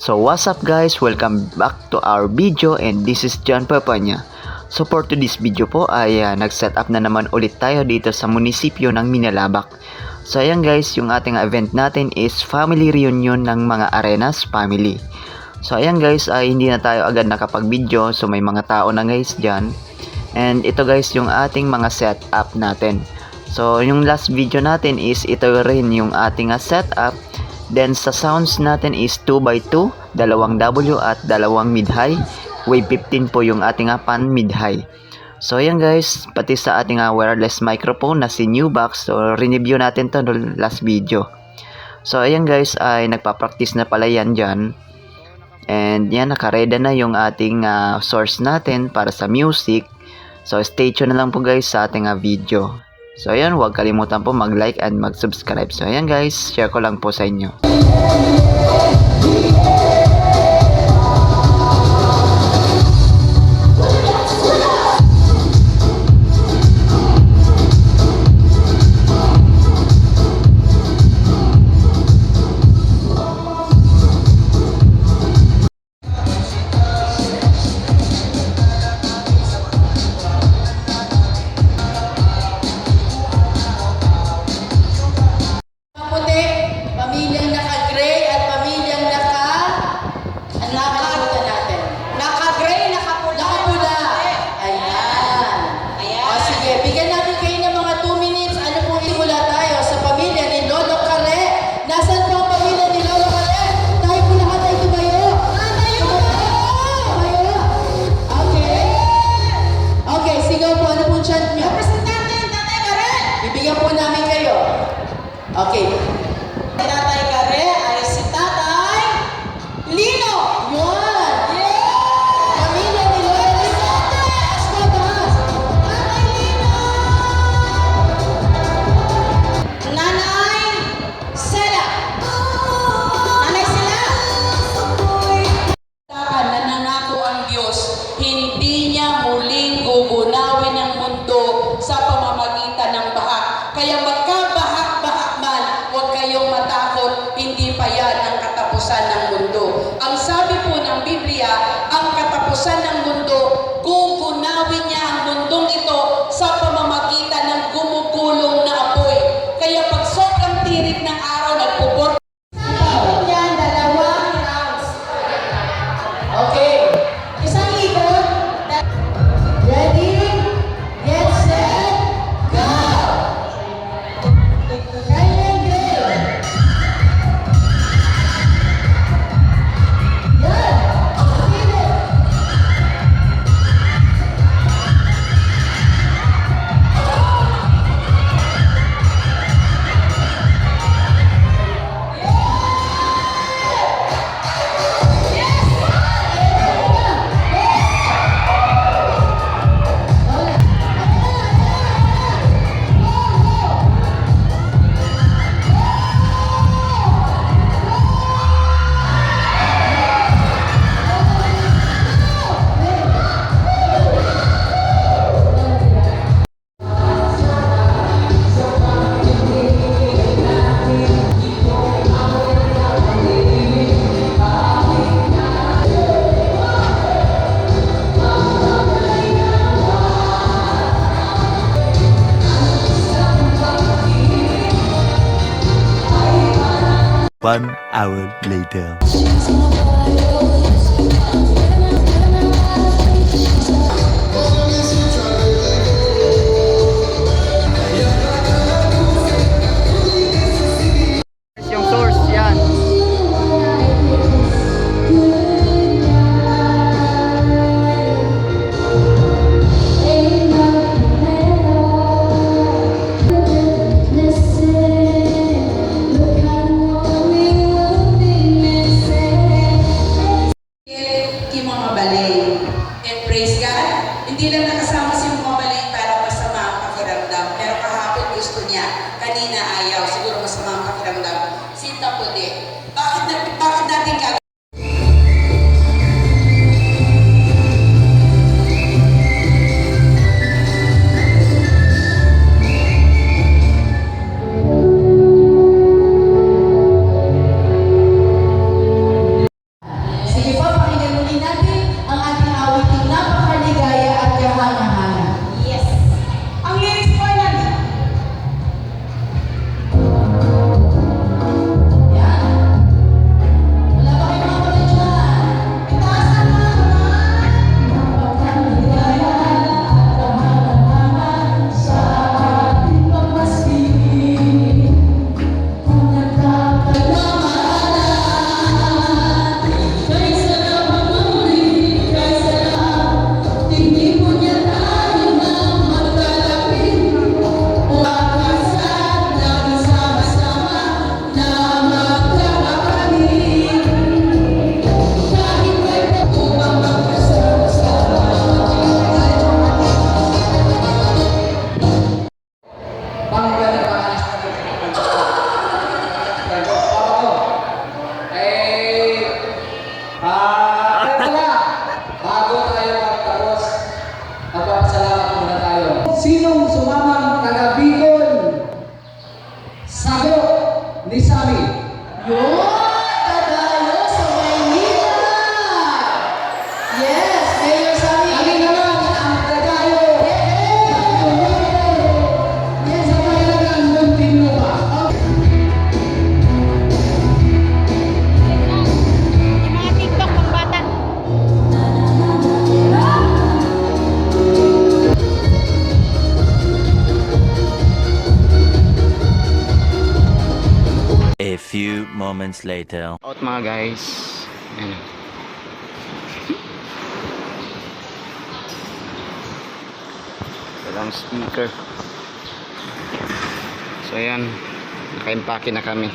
So what's up guys, welcome back to our video and this is John Papanya. So for today's video po ay uh, nag-set up na naman ulit tayo dito sa munisipyo ng Minalabak. So ayan guys, yung ating event natin is family reunion ng mga Arenas family. So ayan guys, ay hindi na tayo agad nakapag-video so may mga tao na guys dyan. And ito guys yung ating mga setup natin. So yung last video natin is ito rin yung ating uh, setup Then sa sounds natin is 2x2, dalawang W at dalawang mid-high. Wave 15 po yung ating uh, pan mid-high. So ayan guys, pati sa ating uh, wireless microphone na si Newbox. So review natin to no last video. So ayan guys, ay nagpa-practice na pala yan dyan. And yan, nakareda na yung ating uh, source natin para sa music. So stay tuned na lang po guys sa ating uh, video. So ayan, huwag kalimutan po mag-like and mag-subscribe. So ayan guys, share ko lang po sa inyo. One hour later. Moments later. Out mga guys. Ayan. Walang speaker. So ayan, naka-impake na kami.